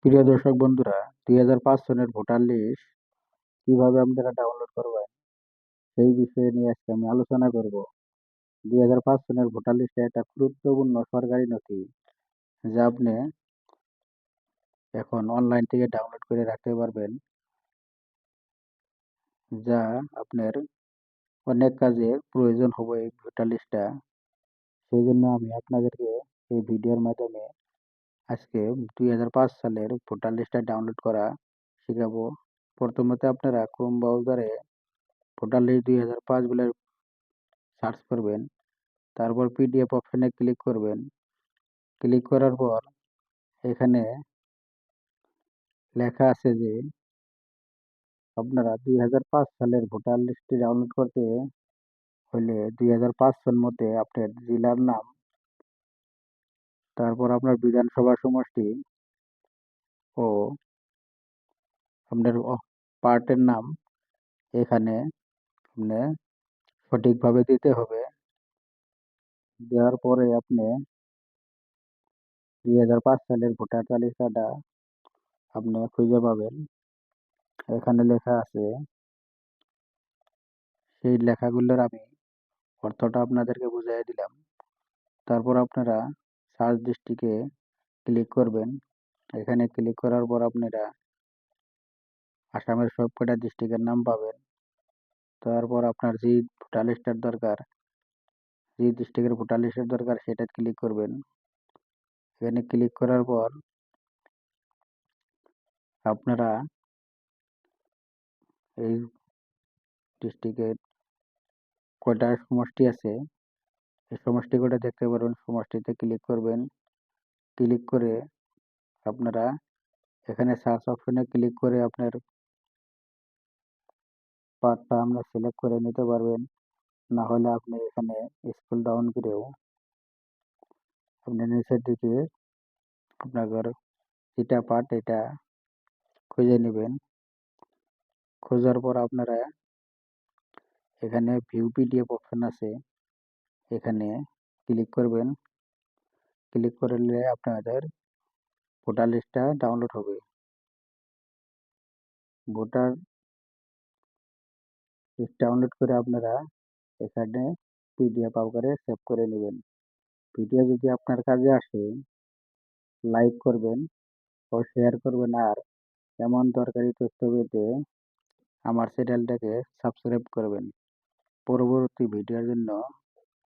প্রিয় দর্শক বন্ধুরা, দুই হাজার পাঁচ সনের ভোটার লিস্ট কীভাবে আপনারা ডাউনলোড করবেন সেই বিষয়ে নিয়ে আজকে আমি আলোচনা করব। দুই হাজার পাঁচ সনের ভোটার লিস্টে একটা গুরুত্বপূর্ণ সরকারি নথি, যা আপনি এখন অনলাইন থেকে ডাউনলোড করে রাখতে পারবেন, যা আপনার অনেক কাজে প্রয়োজন হবে এই ভোটার লিস্টটা সেই জন্য আমি আপনাদেরকে এই ভিডিওর মাধ্যমে আজকে দুই হাজার পাঁচ সালের ভোটার লিস্টটা ডাউনলোড করা শেখাবো। প্রথমত আপনারা ক্রোম ব্রাউজারে ভোটার লিস্ট দুই হাজার পাঁচ বলে সার্চ করবেন। তারপর পিডিএফ অপশানে ক্লিক করবেন। ক্লিক করার পর এখানে লেখা আছে যে আপনারা দুই হাজার পাঁচ সালের ভোটার লিস্টটি ডাউনলোড করতে হলে দুই সন মতে আপনার জেলার নাম তারপর আপনার বিধানসভা সমষ্টি ও আপনার পার্টের নাম এখানে আপনি সঠিকভাবে দিতে হবে। দেওয়ার পরে আপনি দুই হাজার পাঁচ সালের ভোটার তালিকাটা আপনি খুঁজে পাবেন। এখানে লেখা আছে, সেই লেখাগুলোর আমি অর্থটা আপনাদেরকে বুঝিয়ে দিলাম। তারপর আপনারা সার্চ ডিস্ট্রিক্টে ক্লিক করবেন। এখানে ক্লিক করার পর আপনারা আসামের সবকটা ডিস্ট্রিক্টের নাম পাবেন। তারপর আপনার যে ভোটার লিস্টের দরকার, যে ডিস্ট্রিক্টের ভোটার লিস্টের দরকার সেটা ক্লিক করবেন। এখানে ক্লিক করার পর আপনারা এই ডিস্ট্রিক্টের কয়টা সমষ্টি আছে? সমষ্টি কটা দেখতে পারবেন। সমষ্টিতে ক্লিক করবেন। ক্লিক করে আপনারা এখানে সার্চ অপশনে ক্লিক করে আপনার পার্টটা আমরা সিলেক্ট করে নিতে পারবেন। না হলে আপনি এখানে স্কুল ডাউন করেও আপনি নিচের দিকে আপনার যেটা পার্ট এটা খুঁজে নেবেন। খোঁজার পর আপনারা এখানে ভিউ পিডিএফ অপশন আছে। এখানে ক্লিক করবেন। ক্লিক করলে আপনাদের ভোটার লিস্টটা ডাউনলোড হবে। ভোটার লিস্ট ডাউনলোড করে আপনারা এখানে পিডিএফ আকারে সেভ করে নেবেন। ভিডিও যদি আপনার কাজে আসে লাইক করবেন ও শেয়ার করবেন। আর এমন দরকারি তথ্য পেতে আমার চ্যানেলটাকে সাবস্ক্রাইব করবেন। পরবর্তী ভিডিওর জন্য